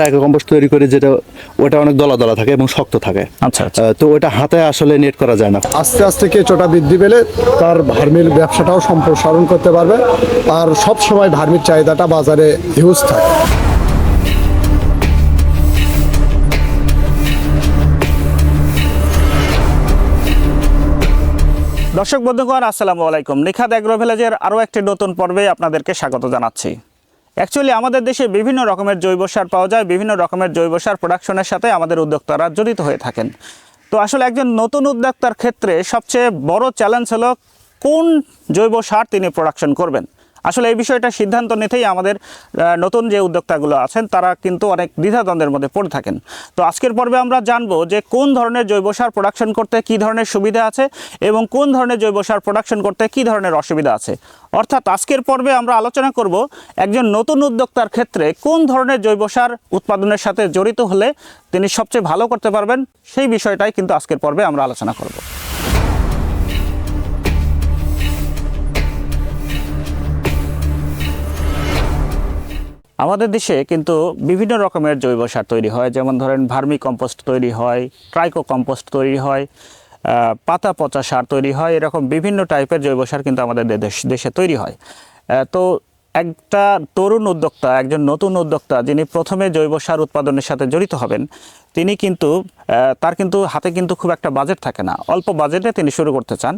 Tricho compost তৈরি করে যেটা ওটা অনেক দলা দলা থাকে এবং শক্ত থাকে। আচ্ছা আচ্ছা। তো ওটা হাতে আসলে নেট করা যায় না। আস্তে আস্তে কেঁচোটা বৃদ্ধি পেলে তার ভার্মির ব্যবসাটাও সম্প্রসারণ করতে পারবে। আর সব সময় ভার্মির চাহিদাটা বাজারে হিউজ থাকে। দর্শক বন্ধুগণ আসসালামু আলাইকুম। নিখাদ অ্যাগ্রো ভিলেজের আরও একটি নতুন পর্বে আপনাদেরকে স্বাগত জানাচ্ছি। অ্যাকচুয়ালি আমাদের দেশে বিভিন্ন রকমের জৈব সার পাওয়া যায়, বিভিন্ন রকমের জৈব সার প্রোডাকশনের সাথে আমাদের উদ্যোক্তারা জড়িত হয়ে থাকেন। তো আসলে একজন নতুন উদ্যোক্তার ক্ষেত্রে সবচেয়ে বড় চ্যালেঞ্জ হলো কোন জৈব সার তিনি প্রোডাকশন করবেন। আসলে এই বিষয়টা সিদ্ধান্ত নিতেই আমাদের নতুন যে উদ্যোক্তাগুলো আছেন, তারা কিন্তু অনেক দ্বিধাদ্বন্দ্বের মধ্যে পড়ে থাকেন। তো আজকের পর্বে আমরা জানব যে কোন ধরনের জৈব সার প্রোডাকশন করতে কী ধরনের সুবিধা আছে এবং কোন ধরনের জৈব সার প্রোডাকশন করতে কী ধরনের অসুবিধা আছে। অর্থাৎ আজকের পর্বে আমরা আলোচনা করব একজন নতুন উদ্যোক্তার ক্ষেত্রে কোন ধরনের জৈব সার উৎপাদনের সাথে জড়িত হলে তিনি সবচেয়ে ভালো করতে পারবেন, সেই বিষয়টাই কিন্তু আজকের পর্বে আমরা আলোচনা করব। আমাদের দেশে কিন্তু বিভিন্ন রকমের জৈব সার তৈরি হয়। যেমন ধরেন ভার্মি কম্পোস্ট তৈরি হয় ট্রাইকো কম্পোস্ট তৈরি হয় পাতা পচা সার তৈরি হয়, এরকম বিভিন্ন টাইপের জৈব সার কিন্তু আমাদের দেশ- দেশে তৈরি হয়। তো একটা তরুণ উদ্যোক্তা, একজন নতুন উদ্যোক্তা যিনি প্রথমে জৈব সার উৎপাদনের সাথে জড়িত হবেন, তিনি কিন্তু তার কিন্তু হাতে কিন্তু খুব একটা বাজেট থাকে না। অল্প বাজেটে তিনি শুরু করতে চান।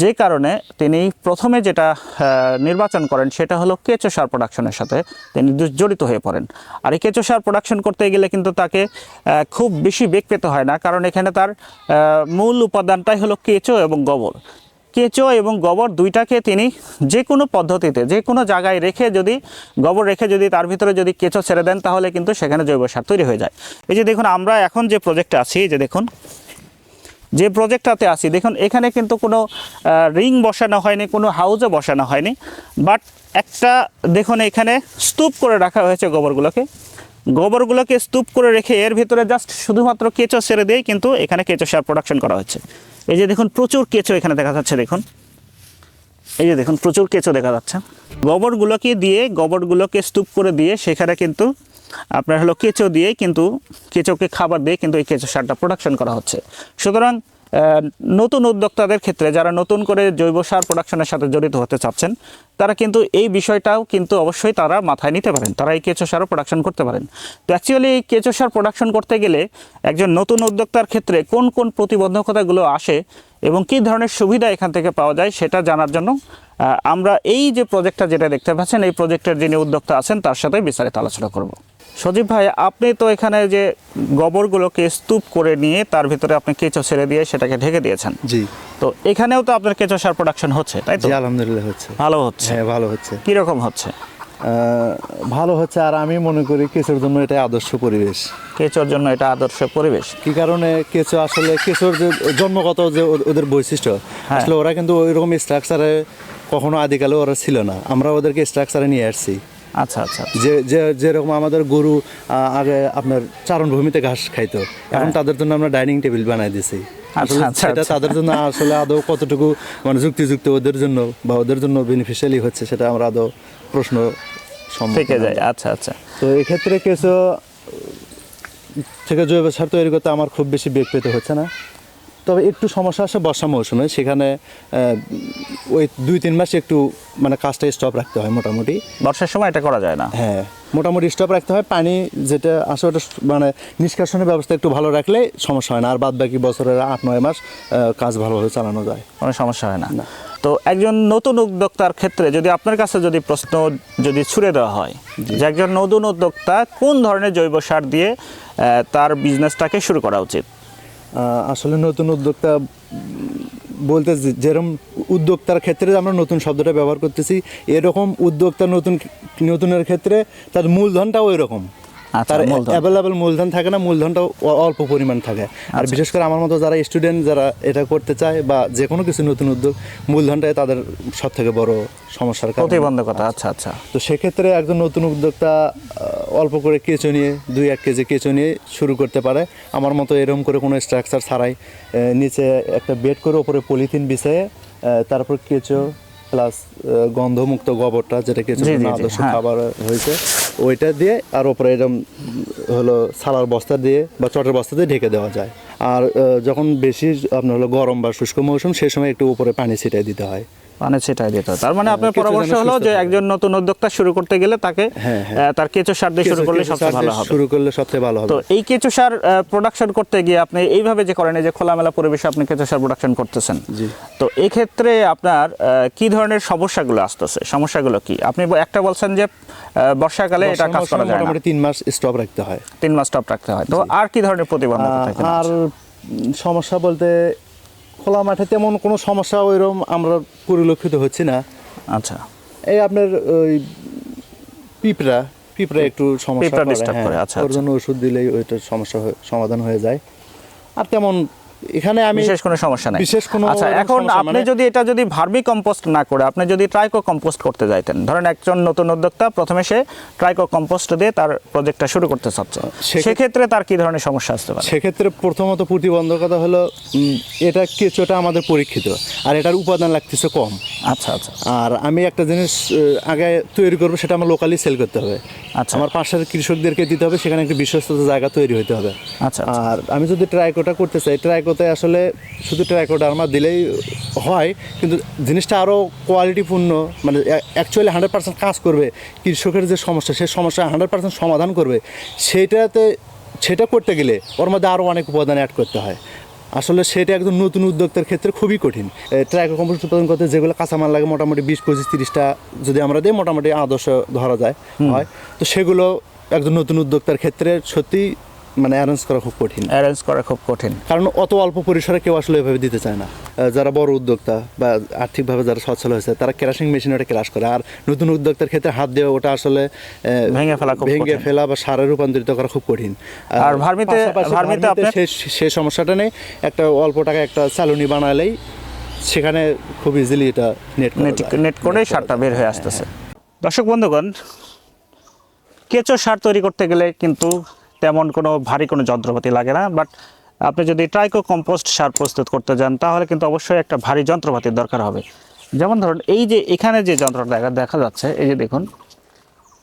যে কারণে তিনি প্রথমে যেটা নির্বাচন করেন সেটা হলো কেঁচো সার প্রোডাকশনের সাথে তিনি জড়িত হয়ে পড়েন। আর এই কেঁচো সার প্রোডাকশন করতে গেলে কিন্তু তাকে খুব বেশি বেগ পেতে হয় না, কারণ এখানে তার মূল উপাদানটাই হলো কেঁচো এবং গোবর। কেঁচো এবং গোবর দুইটাকে তিনি যে কোনো পদ্ধতিতে, যে কোনো জায়গায় রেখে যদি, গোবর রেখে যদি তার ভিতরে যদি কেঁচো ছেড়ে দেন, তাহলে কিন্তু সেখানে জৈব সার তৈরি হয়ে যায়। এই যে দেখুন, আমরা এখন যে প্রজেক্টে আছি যে দেখুন, যে প্রজেক্টটাতে আছি, দেখুন, এখানে কিন্তু কোনো রিং বসানো হয়নি, কোনো হাউজে বসানো হয়নি বাট একটা, দেখুন, এখানে স্তূপ করে রাখা হয়েছে গোবরগুলোকে। গোবরগুলোকে স্তূপ করে রেখে এর ভিতরে জাস্ট শুধুমাত্র কেঁচো ছেড়ে দিয়েই কিন্তু এখানে কেঁচো সার প্রোডাকশন করা হচ্ছে। এই যে দেখুন, প্রচুর কেঁচো এখানে দেখা যাচ্ছে, দেখুন। এই যে দেখুন, প্রচুর কেঁচো দেখা যাচ্ছে। গোবরগুলোকে দিয়ে, গোবরগুলোকে স্তূপ করে দিয়ে, সেখানে কিন্তু আপনার হলো কেঁচো দিয়ে কিন্তু, কেঁচোকে খাবার দিয়ে কিন্তু এই কেঁচো সারটা প্রোডাকশন করা হচ্ছে। সুতরাং নতুন উদ্যোক্তাদের ক্ষেত্রে যারা নতুন করে জৈব সার প্রোডাকশনের সাথে জড়িত হতে চাচ্ছেন, তারা কিন্তু এই বিষয়টাও কিন্তু অবশ্যই তারা মাথায় নিতে পারেন। তারা এই কেঁচো সারও প্রোডাকশন করতে পারেন। তো অ্যাকচুয়ালি এই কেঁচো সার প্রোডাকশন করতে গেলে একজন নতুন উদ্যোক্তার ক্ষেত্রে কোন কোন প্রতিবন্ধকতাগুলো আসে এবং কী ধরনের সুবিধা এখান থেকে পাওয়া যায় সেটা জানার জন্য আমরা এই যে প্রজেক্টটা যেটা দেখতে পাচ্ছেন, এই প্রজেক্টের যিনি উদ্যোক্তা আছেন, তার সাথে বিস্তারিত আলোচনা করব। সজীব ভাই আপনি তো এখানে যে গোবরগুলোকে স্তূপ করে নিয়ে তার ভিতরে আপনি কেঁচো ছেড়ে দিয়ে সেটাকে ঢেকে দিয়েছেন। জি। তো এখানেও তো আপনার কেঁচো সার প্রোডাকশন হচ্ছে তাই তো? জি আলহামদুলিল্লাহ হচ্ছে। ভালো হচ্ছে। হ্যাঁ ভালো হচ্ছে। কীরকম হচ্ছে? ভালো হচ্ছে আর আমি মনে করি কেঁচোর জন্য এটা আদর্শ পরিবেশ। কেঁচোর জন্য এটা আদর্শ পরিবেশ। কি কারণে কেঁচো আসলে কেঁচোর যে জন্মগত যে ওদের বৈশিষ্ট্য হ্যাঁ। আসলে ওরা কিন্তু ওই রকম স্ট্রাকচারে কখনো আদিকালে ওরা ছিল না। আমরা ওদেরকে স্ট্রাকচারে নিয়ে আসছি। আচ্ছা আচ্ছা যে যে যেরকম আমাদের গরু আগে আপনার চারণভূমিতে ঘাস খাইতো এখন তাদের জন্য আমরা ডাইনিং টেবিল বানাই দিছি। হ্যাঁ। আচ্ছা, আচ্ছা, সেটা আচ্ছা। তাদের জন্য আসলে আদৌ কতটুকু মানে যুক্তিযুক্ত ওদের জন্য বা ওদের জন্য বেনিফিশিয়ালি হচ্ছে সেটা আমরা আদৌ প্রশ্ন থেকে যায় আচ্ছা আচ্ছা। তো এক্ষেত্রে কিছু থেকে জৈব সার তৈরি করতে আমার খুব বেশি বেগ পেতে হচ্ছে না। তবে একটু সমস্যা আসে বর্ষা মৌসুমে সেখানে ওই দুই তিন মাস একটু মানে কাজটা স্টপ রাখতে হয় মোটামুটি। বর্ষার সময় এটা করা যায় না। হ্যাঁ মোটামুটি স্টপ রাখতে হয় পানি যেটা আসে ওটা মানে নিষ্কাশনের ব্যবস্থা একটু ভালো রাখলে সমস্যা হয় না আর বাদ বাকি বছরের আট নয় মাস কাজ ভালোভাবে চালানো যায়। কোনো সমস্যা হয় না। তো একজন নতুন উদ্যোক্তার ক্ষেত্রে যদি আপনার কাছে যদি প্রশ্ন যদি ছুড়ে দেওয়া হয় যে একজন নতুন উদ্যোক্তা কোন ধরনের জৈব সার দিয়ে তার বিজনেসটাকে শুরু করা উচিত? আসলে নতুন উদ্যোক্তা বলতে যেরকম উদ্যোক্তার ক্ষেত্রে আমরা নতুন শব্দটা ব্যবহার করতেছি, এরকম উদ্যোক্তা নতুন নতুনের ক্ষেত্রে তার মূলধনটাও এরকম। রকম তার মূলধন। অ্যাভেলেবেল মূলধন থাকে না মূলধনটাও অল্প পরিমাণ থাকে আর আচ্ছা। বিশেষ করে আমার মতো যারা স্টুডেন্ট যারা এটা করতে চায় বা যে কোনো কিছু নতুন উদ্যোগ মূলধনটাই তাদের সব থেকে বড় সমস্যার প্রতিবন্ধকতা আচ্ছা আচ্ছা তো সেক্ষেত্রে একজন নতুন উদ্যোক্তা অল্প করে কেঁচো নিয়ে দুই এক কেজি কেঁচো নিয়ে শুরু করতে পারে আমার মতো এরকম করে কোনো স্ট্রাকচার ছাড়াই নিচে একটা বেড করে ওপরে পলিথিন বিছিয়ে তারপর কেঁচো প্লাস গন্ধমুক্ত গোবরটা যেটা কেঁচো আদর্শ হ্যাঁ। খাবার হয়েছে ওইটা দিয়ে আর ওপরে এরকম হলো সালার বস্তা দিয়ে বা চটের বস্তা দিয়ে ঢেকে দেওয়া যায়। আর যখন বেশি আপনার হলো গরম বা শুষ্ক মৌসুম সেই সময় একটু উপরে পানি ছিটাই দিতে হয়। মানে সেটাই দিতে হয় তার মানে আপনার পরামর্শ হলো যে একজন নতুন উদ্যোক্তা শুরু করতে গেলে তাকে হ্যাঁ, হ্যাঁ। তার কেঁচো সার দিয়ে শুরু করলে সবচেয়ে ভালো হবে। শুরু করলে সবচেয়ে ভালো হবে। তো এই কেঁচো সার প্রোডাকশন করতে গিয়ে আপনি এইভাবে যে করেন এই যে খোলামেলা পরিবেশে আপনি কেঁচো সার প্রোডাকশন করতেছেন। তো এই ক্ষেত্রে আপনার কি ধরনের সমস্যাগুলো আসতেছে? সমস্যাগুলো কি? আপনি একটা বলছেন যে বর্ষাকালে এটা কাজ করা যায় না। মোটামুটি মাস স্টপ রাখতে হয়। তিন মাস স্টপ রাখতে হয়। তো আর কি ধরনের প্রতিবন্ধকতা থাকে আর সমস্যা বলতে খোলা মাঠে তেমন কোনো সমস্যা ওইরকম আমরা পরিলক্ষিত হচ্ছে না আচ্ছা এই আপনার ওই পিঁপড়া পিঁপড়া একটু সমস্যা করে, হ্যাঁ। আচ্ছা, ওর আচ্ছা। জন্য ওষুধ দিলেই ওইটার সমস্যা সমাধান হয়ে যায় আর তেমন এখানে আমি বিশেষ কোনো সমস্যা নাই। বিশেষ কোনো আচ্ছা এখন আপনি মানে- যদি এটা যদি ভার্মি কম্পোস্ট না করে আপনি যদি ট্রাইকো কম্পোস্ট করতে যাইতেন ধরেন একজন নতুন উদ্যোক্তা প্রথমে সে ট্রাইকো কম্পোস্ট দিয়ে তার প্রজেক্টটা শুরু করতে চাচ্ছে সেক্ষেত্রে- তার কি ধরনের সমস্যা আসতে পারে? সেক্ষেত্রে প্রথমত প্রতিবন্ধকতা হলো এটা কেঁচোটা আমাদের পরীক্ষিত আর এটার উপাদান লাগতেছে কম। আচ্ছা আচ্ছা। আর আমি একটা জিনিস আগে তৈরি করব সেটা আমার লোকালি সেল করতে হবে। আচ্ছা। আমার পাশের কৃষকদেরকে দিতে হবে সেখানে একটা বিশ্বস্ত জায়গা তৈরি হতে হবে। আচ্ছা, আচ্ছা। আর আমি যদি ট্রাইকোটা করতে চাই ট্রাইকোতে আসলে শুধু ট্রাইকোটা আমার দিলেই হয় কিন্তু জিনিসটা আরও কোয়ালিটিপূর্ণ মানে অ্যাকচুয়ালি হান্ড্রেড পার্সেন্ট কাজ করবে। কৃষকের যে সমস্যা সেই সমস্যা হান্ড্রেড পার্সেন্ট সমাধান করবে। সেইটাতে সেটা করতে গেলে ওর মধ্যে আরও অনেক উপাদান অ্যাড করতে হয়। আসলে সেটা একদম নতুন উদ্যোক্তার ক্ষেত্রে খুবই কঠিন। ট্রাইকো কম্পোস্ট উৎপাদন করতে যেগুলো কাঁচামাল লাগে মোটামুটি বিশ পঁচিশ তিরিশটা যদি আমরা দিই মোটামুটি আদর্শ ধরা যায় হয়। তো সেগুলো একজন নতুন উদ্যোক্তার ক্ষেত্রে সত্যি মানে অ্যারেঞ্জ করা খুব কঠিন। অ্যারেঞ্জ করা খুব কঠিন। কারণ অত অল্প পরিসরে কেউ আসলে এভাবে দিতে চায় না। যারা বড় উদ্যোক্তা বা আর্থিকভাবে যারা সচ্ছল হয়েছে তারা ক্রাশিং মেশিন ওটা ক্রাশ করে। আর নতুন উদ্যোক্তার ক্ষেত্রে হাত দেওয়া ওটা আসলে ভেঙে ফেলা ভেঙে ফেলা বা সারে রূপান্তরিত করা খুব কঠিন। আর ভার্মিতে- ভার্মিতে সেই সমস্যাটা নেই। একটা অল্প টাকা একটা চালনি বানালেই সেখানে খুব ইজিলি এটা নেট নেট নেট করেই সারটা বের হয়ে আসতেছে। দর্শক বন্ধুগণ কেঁচো সার তৈরি করতে গেলে কিন্তু তেমন কোনো ভারী কোনো যন্ত্রপাতি লাগে না বাট আপনি যদি ট্রাইকো কম্পোস্ট সার প্রস্তুত করতে যান, তাহলে কিন্তু অবশ্যই একটা ভারী যন্ত্রপাতির দরকার হবে। যেমন ধরুন, এই যে এখানে যে যন্ত্রটা দেখা দেখা যাচ্ছে, এই যে দেখুন,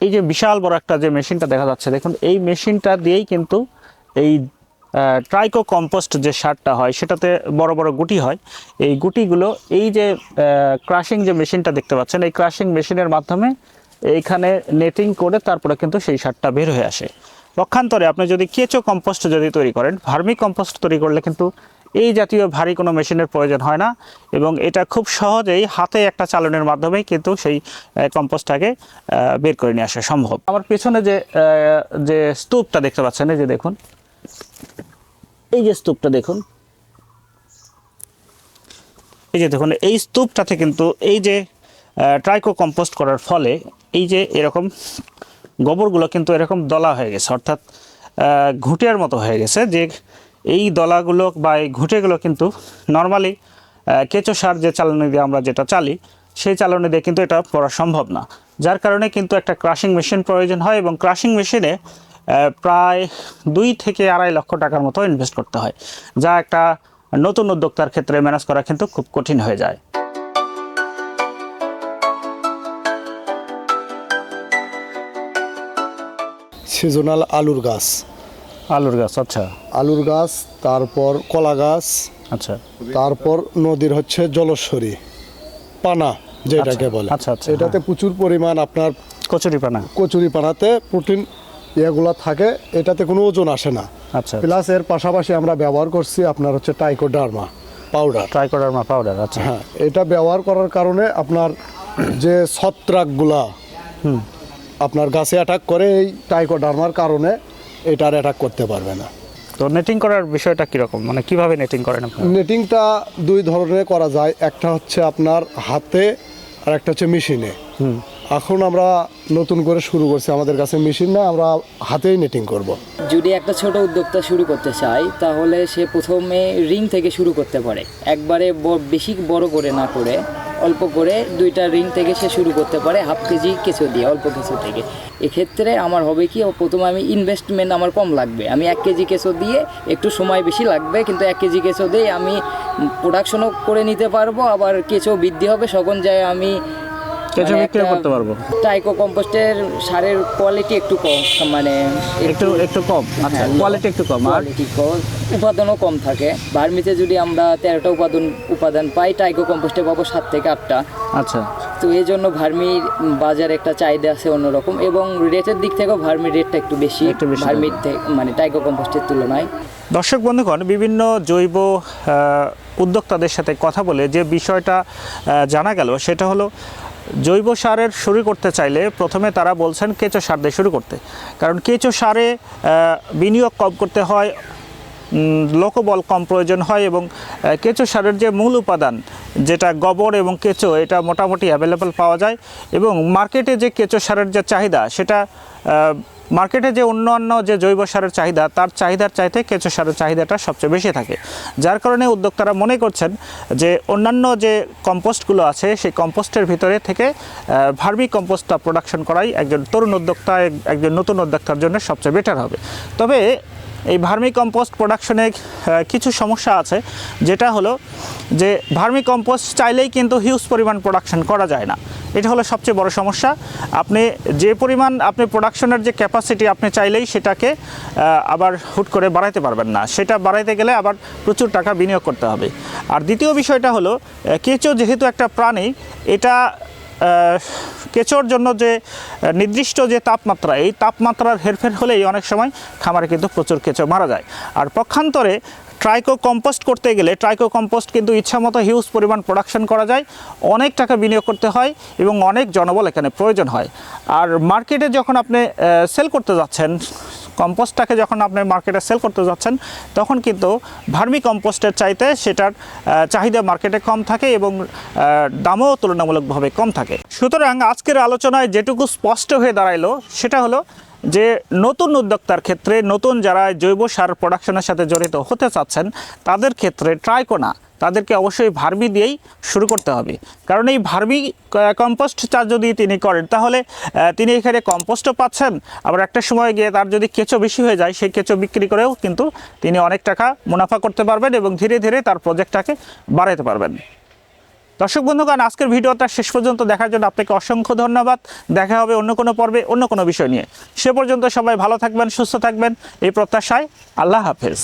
এই যে বিশাল বড় একটা যে মেশিনটা দেখা যাচ্ছে, দেখুন, এই মেশিনটা দিয়েই কিন্তু এই ট্রাইকো কম্পোস্ট যে সারটা হয়, সেটাতে বড় বড় গুটি হয়। এই গুটিগুলো, এই যে ক্রাশিং যে মেশিনটা দেখতে পাচ্ছেন, এই ক্রাশিং মেশিনের মাধ্যমে এইখানে নেটিং করে তারপরে কিন্তু সেই সারটা বের হয়ে আসে। পক্ষান্তরে আপনি যদি কেঁচো কম্পোস্ট যদি তৈরি করেন, ভার্মি কম্পোস্ট তৈরি করলে কিন্তু এই জাতীয় ভারী কোনো মেশিনের প্রয়োজন হয় না এবং এটা খুব সহজেই হাতে একটা চালনের মাধ্যমেই কিন্তু সেই কম্পোস্টটাকে বের করে নিয়ে আসা সম্ভব। আমার পেছনে যে যে স্তূপটা দেখতে পাচ্ছেন, এই যে দেখুন। এই যে স্তূপটা দেখুন। এই যে দেখুন, এই স্তূপটাতে কিন্তু এই যে ট্রাইকো কম্পোস্ট করার ফলে এই যে এরকম গোবরগুলো কিন্তু এরকম দলা হয়ে গেছে, অর্থাৎ ঘুঁটিয়ার মতো হয়ে গেছে যে এই দলাগুলো বা এই ঘুঁটেগুলো কিন্তু নর্মালি কেঁচো সার যে চালানি দিয়ে আমরা যেটা চালি, সেই চালানি দিয়ে কিন্তু এটা করা সম্ভব না। যার কারণে কিন্তু একটা ক্রাশিং মেশিন প্রয়োজন হয় এবং ক্রাশিং মেশিনে প্রায় দুই থেকে আড়াই লক্ষ টাকার মতো ইনভেস্ট করতে হয়, যা একটা নতুন উদ্যোক্তার ক্ষেত্রে ম্যানেজ করা কিন্তু খুব কঠিন হয়ে যায়। সিজনাল আলুর গাছ। আলুর গাছ আচ্ছা। আলুর গাছ তারপর কলা গাছ আচ্ছা। তারপর নদীর হচ্ছে জলস্বরী পানা যেটাকে আচ্ছা, বলে। আচ্ছা, আচ্ছা, এটাতে প্রচুর পরিমাণ আপনার কচুরি পানা। কচুরি পানাতে প্রোটিন ইয়েগুলো থাকে এটাতে কোনো ওজন আসে না। আচ্ছা প্লাস এর পাশাপাশি আমরা ব্যবহার করছি আপনার হচ্ছে টাইকোডার্মা পাউডার। ট্রাইকোডার্মা পাউডার আচ্ছা। হ্যাঁ এটা ব্যবহার করার কারণে আপনার যে ছত্রাকগুলা আপনার গাছে অ্যাটাক করে এই টাইকোডার্মার কারণে এটার অ্যাটাক করতে পারবে না। তো নেটিং করার বিষয়টা কীরকম? মানে কীভাবে নেটিং করেন আপনি? নেটিংটা দুই ধরনের করা যায়। একটা হচ্ছে আপনার হাতে আর একটা হচ্ছে মেশিনে এখন আমরা নতুন করে শুরু করছি। আমাদের কাছে মেশিন না আমরা হাতেই নেটিং করব। যদি একটা ছোট উদ্যোক্তা শুরু করতে চায় তাহলে সে প্রথমে রিং থেকে শুরু করতে পারে। একবারে বেশি বড় করে না করে অল্প করে দুইটা রিং থেকে সে শুরু করতে পারে হাফ কেজি কেঁচো দিয়ে অল্প কেঁচো থেকে। এক্ষেত্রে আমার হবে কি প্রথমে আমি ইনভেস্টমেন্ট আমার কম লাগবে। আমি এক কেজি কেঁচো দিয়ে একটু সময় বেশি লাগবে কিন্তু এক কেজি কেঁচো দিয়ে আমি প্রোডাকশনও করে নিতে পারব আবার কেঁচো বৃদ্ধি হবে সকল যায় আমি কেঁচো মানে বিক্রি করতে পারব। টাইকো কম্পোস্টের সারের কোয়ালিটি একটু কম মানে একটু একটু কম। আচ্ছা হ্যাঁ, কোয়ালিটি একটু কম আর? কোয়ালিটি কম। উপাদানও কম থাকে। ভার্মিতে যদি আমরা তেরোটা উপাদান উপাদান পাই টাইকো কম্পোস্টে পাবো সাত থেকে আটটা। আচ্ছা। তো এই জন্য ভার্মির বাজারে একটা চাহিদা আছে অন্যরকম এবং রেটের দিক থেকেও ভার্মির রেটটা একটু বেশি ভার্মির মানে টাইকো কম্পোস্টের তুলনায়। দর্শক বন্ধুগণ বিভিন্ন জৈব উদ্যোক্তাদের সাথে কথা বলে যে বিষয়টা জানা গেল সেটা হলো জৈব সারের শুরু করতে চাইলে প্রথমে তারা বলছেন কেঁচো সার দিয়ে শুরু করতে। কারণ কেঁচো সারে বিনিয়োগ কম করতে হয় লোকবল কম প্রয়োজন হয় এবং কেঁচো সারের যে মূল উপাদান, যেটা গোবর এবং কেঁচো, এটা মোটামুটি অ্যাভেলেবল পাওয়া যায় এবং মার্কেটে যে কেঁচো সারের যে চাহিদা, সেটা মার্কেটে যে অন্যান্য যে জৈব সারের চাহিদা, তার চাহিদার চাইতে কেঁচো সারের চাহিদাটা সবচেয়ে বেশি থাকে। যার কারণে উদ্যোক্তারা মনে করছেন যে, অন্যান্য যে কম্পোস্টগুলো আছে, সেই কম্পোস্টের ভিতরে থেকে ভার্মি কম্পোস্টটা প্রোডাকশন করাই একজন তরুণ উদ্যোক্তা একজন নতুন উদ্যোক্তার জন্য সবচেয়ে বেটার হবে। তবে এই ভার্মি কম্পোস্ট প্রোডাকশনে কিছু সমস্যা আছে, যেটা হলো যে ভার্মি কম্পোস্ট চাইলেই কিন্তু হিউজ পরিমাণ প্রোডাকশন করা যায় না। এটা হলো সবচেয়ে বড় সমস্যা। আপনি যে পরিমাণ আপনি প্রোডাকশনের যে ক্যাপাসিটি আপনি চাইলেই সেটাকে আবার হুট করে বাড়াইতে পারবেন না। সেটা বাড়াইতে গেলে আবার প্রচুর টাকা বিনিয়োগ করতে হবে। আর দ্বিতীয় বিষয়টা হলো কেঁচো যেহেতু একটা প্রাণী, এটা কেঁচোর জন্য যে নির্দিষ্ট যে তাপমাত্রা, এই তাপমাত্রার হেরফের হলেই অনেক সময় খামারে কিন্তু প্রচুর কেঁচো মারা যায়। আর পক্ষান্তরে ট্রাইকো কম্পোস্ট করতে গেলে ট্রাইকো কম্পোস্ট কিন্তু ইচ্ছামতো হিউজ পরিমাণ প্রোডাকশন করা যায়, অনেক টাকা বিনিয়োগ করতে হয় এবং অনেক জনবল এখানে প্রয়োজন হয়। আর মার্কেটে যখন আপনি সেল করতে যাচ্ছেন কম্পোস্টটাকে যখন আপনি মার্কেটে সেল করতে যাচ্ছেন, তখন কিন্তু ভার্মি কম্পোস্টের চাইতে সেটার চাহিদা মার্কেটে কম থাকে এবং দামও তুলনামূলকভাবে কম থাকে। সুতরাং আজকের আলোচনায় যেটুকু স্পষ্ট হয়ে দাঁড়াইলো, সেটা হলো যে নতুন উদ্যোক্তার ক্ষেত্রে, নতুন যারা জৈব সার প্রোডাকশনের সাথে জড়িত হতে চাচ্ছেন, তাদের ক্ষেত্রে ট্রাইকোনা তাদেরকে অবশ্যই ভার্মি দিয়েই শুরু করতে হবে। কারণ এই ভার্মি কম্পোস্ট চাষ যদি তিনি করেন, তাহলে তিনি এখানে কম্পোস্টও পাচ্ছেন, আবার একটা সময় গিয়ে তার যদি কেঁচো বেশি হয়ে যায়, সেই কেঁচো বিক্রি করেও কিন্তু তিনি অনেক টাকা মুনাফা করতে পারবেন এবং ধীরে ধীরে তার প্রজেক্টটাকে বাড়াতে পারবেন। দর্শক বন্ধুগণ, আজকের ভিডিওটা শেষ পর্যন্ত দেখার জন্য আপনাকে অসংখ্য ধন্যবাদ। দেখা হবে অন্য কোনো পর্বে, অন্য কোনো বিষয় নিয়ে। সে পর্যন্ত সবাই ভালো থাকবেন, সুস্থ থাকবেন। এই প্রত্যাশায় আল্লাহ হাফেজ।